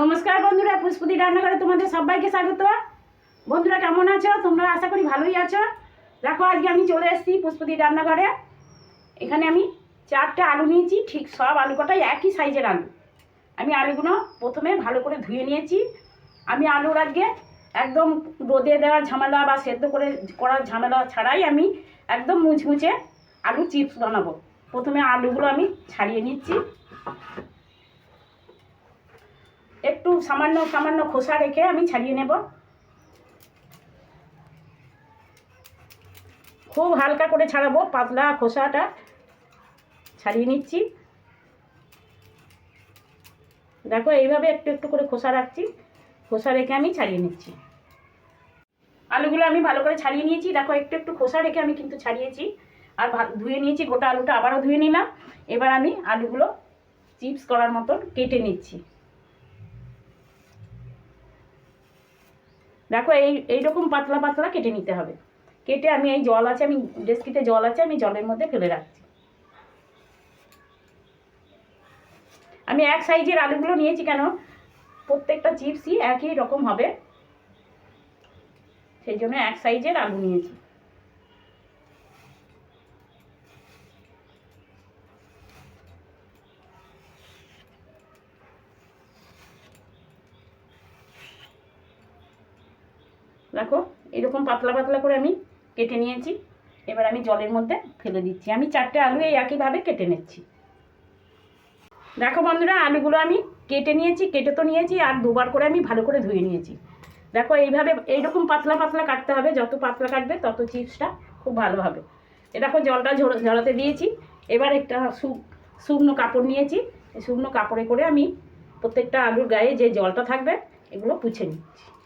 নমস্কার বন্ধুরা পুষ্পতি রান্নাঘরে তোমাদের সবাইকে স্বাগত। বন্ধুরা, কেমন আছো? তোমরা আশা করি ভালোই আছো। দেখো, আজকে আমি চলে এসেছি পুষ্পতি রান্নাঘরে। এখানে আমি চারটে আলু নিয়েছি, ঠিক সব আলু কটাই একই সাইজের আলু। আমি আলুগুলো প্রথমে ভালো করে ধুয়ে নিয়েছি। আমি আলুর আজকে একদম রোদে দেওয়া ঝামেলা বা সেদ্ধ করে করার ঝামেলা ছাড়াই আমি একদম মুচমুচে আলু চিপস বানাবো। প্রথমে আলুগুলো আমি ছাড়িয়ে নিচ্ছি। একটু সামান্য সামান্য খোসা রেখে আমি ছাড়িয়ে নেব। খুব হালকা করে ছাড়াবো, পাতলা খোসাটা। ছাড়িয়ে নিচ্ছি। দেখো, এইভাবে একটু একটু করে খোসা রাখছি। খোসা রেখে আমি ছাড়িয়ে নিচ্ছি। আলুগুলো আমি ভালো করে ছাড়িয়ে নিয়েছি। দেখো, একটু একটু খোসা রেখে আমি কিন্তু ছাড়িয়েছি। আর ধুয়ে নিয়েছি, গোটা আলুটা আবারও ধুয়ে নিলাম। এবার আমি আলুগুলো চিপস করার মতন কেটে নিচ্ছি। দেখো এই, এইরকম পাতলা পাতলা কেটে নিতে হবে। কেটে আমি এই জল আছে, আমি ডেস্কিতে জল আছে, আমি জলের মধ্যে ফেলে রাখছি। আমি এক সাইজের আলুগুলো নিয়েছি কেন? প্রত্যেকটা চিপসই একই রকম হবে। সেই জন্য এক সাইজের আলু নিয়েছি। দেখো, এরকম পাতলা পাতলা করে আমি কেটে নিয়েছি। এবার আমি জলের মধ্যে ফেলে দিচ্ছি। আমি চারটে আলু এই একইভাবে কেটে নিচ্ছি। দেখো বন্ধুরা, আলুগুলো আমি কেটে নিয়েছি, কেটে তো নিয়েছি, আর দুবার করে আমি ভালো করে ধুয়ে নিয়েছি। দেখো, এইভাবে এইরকম পাতলা পাতলা কাটতে হবে। যত পাতলা কাটবে, তত চিপসটা খুব ভালো হবে। এ দেখো, জলটা ঝর- ঝরাতে দিয়েছি। এবার একটা শুকনো কাপড় নিয়েছি। শুকনো কাপড়ে করে আমি প্রত্যেকটা আলুর গায়ে যে জলটা থাকবে, এগুলো পুছে নিচ্ছি।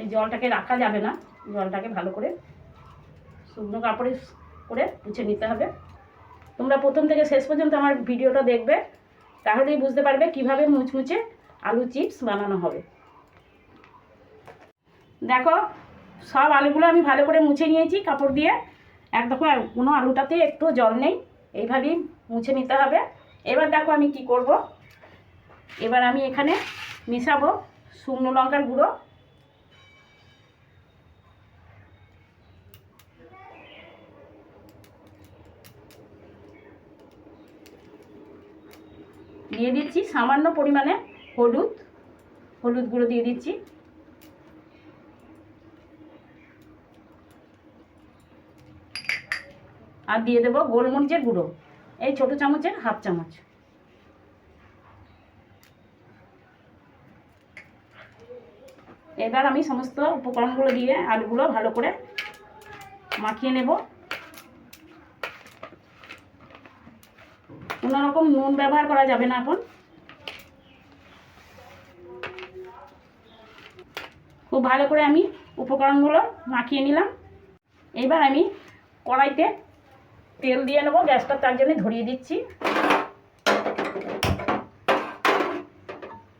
এই জলটাকে রাখা যাবে না। জলটাকে ভালো করে শুকনো কাপড়ে করে মুছে নিতে হবে। তোমরা প্রথম থেকে শেষ পর্যন্ত আমার ভিডিওটা দেখবে, তাহলেই বুঝতে পারবে কীভাবে মুচমুচে আলু চিপস বানানো হবে। দেখো, সব আলুগুলো আমি ভালো করে মুছে নিয়েছি কাপড় দিয়ে। এক দেখো কোনো আলুটাতে একটু জল নেই, এইভাবেই মুছে নিতে হবে। এবার দেখো আমি কি করব। এবার আমি এখানে মিশাবো শুকনো লঙ্কার গুঁড়ো। দিয়ে দিচ্ছি সামান্য পরিমাণে হলুদ হলুদ গুঁড়ো দিয়ে দিচ্ছি। আর দিয়ে দেবো গোলমরিচের গুঁড়ো, এই ছোট চামচের হাফ চামচ। এবার আমি সমস্ত উপকরণগুলো দিয়ে আলুগুলো ভালো করে মাখিয়ে নেব। কোনো রকম নুন ব্যবহার করা যাবে না এখন। খুব ভালো করে আমি উপকরণগুলো মাখিয়ে নিলাম। এবার আমি কড়াইতে তেল দিয়ে নেব, গ্যাসটা তার জন্য ধরিয়ে দিচ্ছি।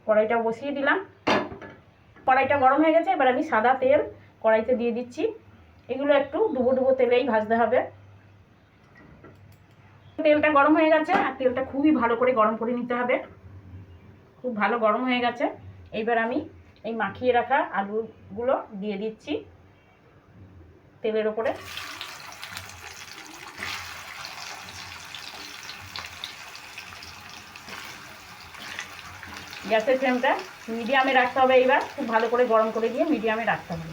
কড়াইটা বসিয়ে দিলাম। কড়াইটা গরম হয়ে গেছে, এবার আমি সাদা তেল কড়াইতে দিয়ে দিচ্ছি। এগুলো একটু ডুবো ডুবো তেলেই ভাজতে হবে। তেলটা গরম হয়ে গেছে, আর তেলটা খুবই ভালো করে গরম করে নিতে হবে। খুব ভালো গরম হয়ে গেছে। এইবার আমি এই মাখিয়ে রাখা আলুগুলো দিয়ে দিচ্ছি তেলের ওপরে। গ্যাসের ফ্লেমটা মিডিয়ামে রাখতে হবে এইবার খুব ভালো করে গরম করে দিয়ে মিডিয়ামে রাখতে হবে।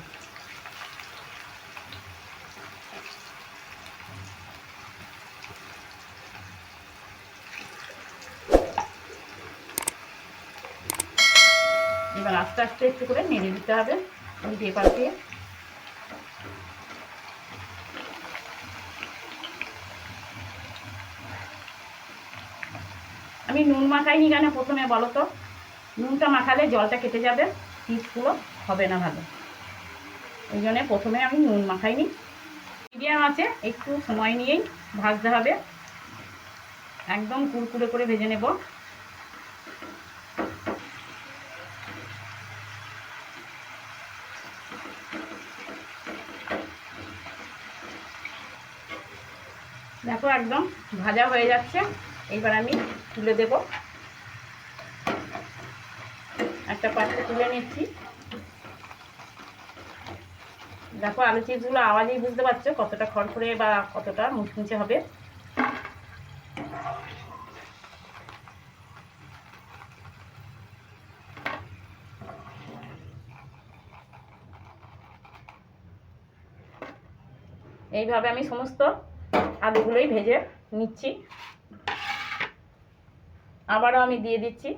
এবার আস্তে আস্তে একটু করে নেড়ে দিতে হবে উল্টে পাল্টে আমি নুন মাখাইনি কেন প্রথমে বলো তো? নুনটা মাখালে জলটা কেটে যাবে পিসগুলো হবে না ভালো। ওই জন্যে প্রথমে আমি নুন মাখাইনি। মিডিয়াম আছে, একটু সময় নিয়েই ভাজতে হবে। একদম কুড়কুড়ে করে ভেজে নেব। দেখো একদম ভাজা হয়ে যাচ্ছে। এইবার আমি তুলে দেব। একটা পাত্রে তুলে নিচ্ছি। দেখো আলু চিপসগুলো আওয়াজেই বুঝতে পারছ কতটা খড়খড়ে বা কতটা মুচমুচে হবে। এইভাবে আমি সমস্ত আলুগুলোই ভেজে নিচ্ছি। আবারও আমি দিয়ে দিচ্ছি।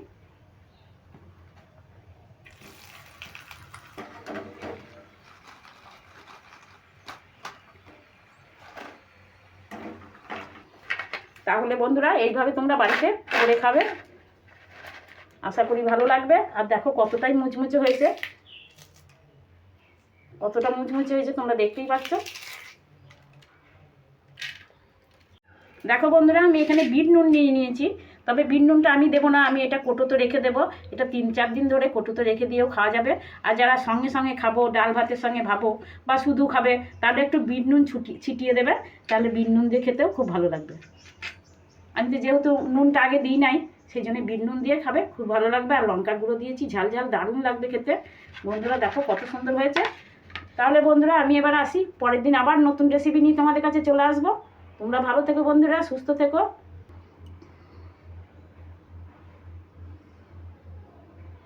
তাহলে বন্ধুরা, এইভাবে তোমরা বাড়িতে করে খাবে। আশা করি ভালো লাগবে। আর দেখো কতটাই মুচমুচে হয়েছে। কতটা মুচমুচে হয়েছে তোমরা দেখতেই পাচ্ছ। দেখো বন্ধুরা, আমি এখানে বিট নুন নিয়ে নিয়েছি, তবে বিট নুনটা আমি দেবো না, আমি এটা কোটোতে রেখে দেবো। এটা তিন চার দিন ধরে কোটোতে রেখে দিয়েও খাওয়া যাবে। আর যারা সঙ্গে সঙ্গে খাব, ডাল ভাতের সঙ্গে ভাবো, বা শুধু খাবে, তাহলে একটু বিট নুন ছুটি, ছিটিয়ে দেবে, তাহলে বিট নুন দিয়ে খেতেও খুব ভালো লাগবে। আমি তো যেহেতু নুনটা আগে দিই নাই, সেই জন্য বিট নুন দিয়ে খাবে, খুব ভালো লাগবে। আর লঙ্কার গুঁড়ো দিয়েছি, ঝাল ঝাল দারুণ লাগবে খেতে। বন্ধুরা, দেখো কত সুন্দর হয়েছে। তাহলে বন্ধুরা, আমি এবার আসি, পরের দিন আবার নতুন রেসিপি নিয়ে তোমাদের কাছে চলে আসব। তোমরা ভালো থেকো বন্ধুরা সুস্থ থেকো।